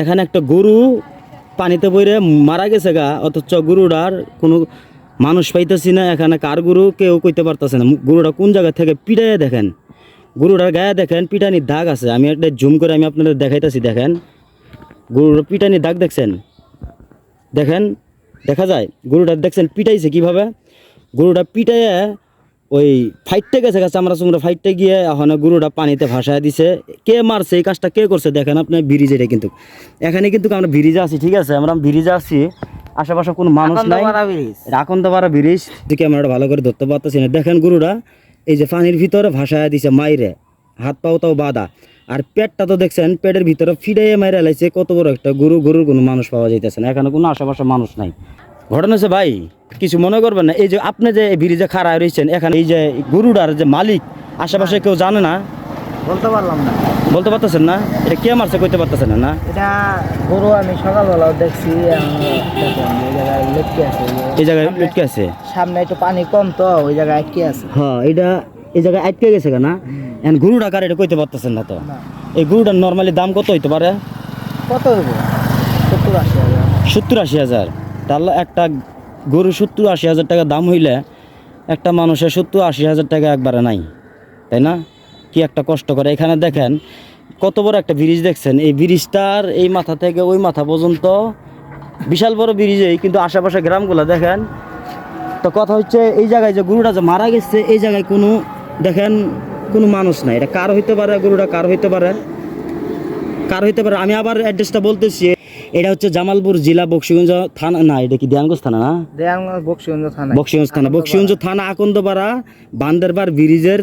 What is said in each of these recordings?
এখানে একটা গরু পানিতে পড়ে মারা গেছে গা, অথচ গরুটার কোনো মানুষ পাইতেছি না, এখানে কার গরু কেউ কইতে পারতেছে না। গরুটা কোন জায়গা থেকে পিটাইয়া দেখেন? গরুটার গায়ে দেখেন, পিটানির দাগ আছে। আমি একটা জুম করে আমি আপনাদের দেখাইতেছি, দেখেন। গরুর পিটানির দাগ দেখছেন? দেখেন? দেখা যায়, গরুটা দেখছেন পিটাইছে কীভাবে? গরুটা পিটাইয়া ওই ফাইটতে গেছে গেছে আমরা সঙ্গে ফাইটতে গিয়ে এখন গরুটা পানিতে ভাসায় দিছে। কে মারছে এই কাজটা কে করছে দেখেন আপনি ব্রিজ এটা কিন্তু। এখানে কিন্তু আমরা ব্রিজে আছি ঠিক আছে? আমরা ব্রিজে আছি আশেপাশে কোনো মানুষ নাই। আকন্দপাড়া ব্রিজ। ক্যামেরাটা ভালো করে ধরতে পারতেছি না? দেখেন গরুটা এই যে পানির ভিতরে ভাসায় দিছে মাইরে। হাত পাও তাও বাঁধা। আর পেটটা তো দেখছেন পেটের ভিতরে ফিডাইয়ে মাইরে লাইছে কত বড় একটা গরু গরুর কোনো মানুষ পাওয়া যাইতেছে না। এখানে কোনো আশেপাশে মানুষ নাই। ঘটনা হচ্ছে ভাই কিছু মনে করবেন না। এই যে আপনি যে ব্রিজে খাড়া রয়েছেন এখানে এই যে গরুটার যে মালিক আশেপাশে কেউ জানে না? বলতে পারলাম না। বলতে পারতেছেন না? এটা কে মারছে কইতে পারতেছেন না? না এটা গরু আমি সকালবেলাও দেখছি লটকে আছে এই জায়গায় লটকে আছে? সামনে একটু পানি কম তো ওই জায়গায় আটকে আছে। হ্যাঁ এটা এই জায়গায় আটকে গেছে কেনা? এখন গরুটা কার এটা কইতে পারতেছেন না তো? এই গরুটার নর্মালি দাম কত হইতে পারে? কত হইব? সত্তর আশি হাজার। সত্তর আশি হাজার। তাহলে একটা গরু সত্তর আশি হাজার টাকা দাম হইলে একটা মানুষের সত্তর আশি হাজার টাকা একবারে নাই, তাই না? কি একটা কষ্ট করে। এখানে দেখেন, কত বড় একটা ব্রিজ দেখছেন? এই ব্রিজটার এই মাথা থেকে ওই মাথা পর্যন্ত বিশাল বড় ব্রিজেই কিন্তু আশেপাশে গ্রামগুলো দেখেন। তো কথা হচ্ছে, এই জায়গায় যে গরুটা যে মারা গেছে, এই জায়গায় কোনো, দেখেন, কোনো মানুষ নাই। এটা কার হইতে পারে, গরুটা কার হইতে পারে? কার হইতে পারে? আমি আবার অ্যাড্রেসটা বলতেছি। এটা হচ্ছে জামালপুর জেলা বক্সিগঞ্জ থানা না এটা কি দেয়ানগঞ্জ থানা না? বক্সিগঞ্জ থানা। বক্সিগঞ্জ থানা। বক্সিগঞ্জ থানা আকন্দপাড়া বান্দারবার ব্রিজের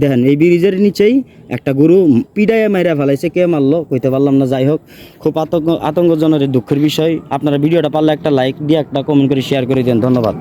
দেখেন এই ব্রিজের নিচেই একটা গরু পিডাইয়ে মাইরা ফেলাইছে কে মারলো কইতে পারলাম না যাই হোক খুব আতঙ্ক আতঙ্কজনক দুঃখের বিষয়। আপনারা ভিডিওটা পারলে একটা লাইক দিয়ে একটা কমেন্ট করে শেয়ার করে দেন ধন্যবাদ।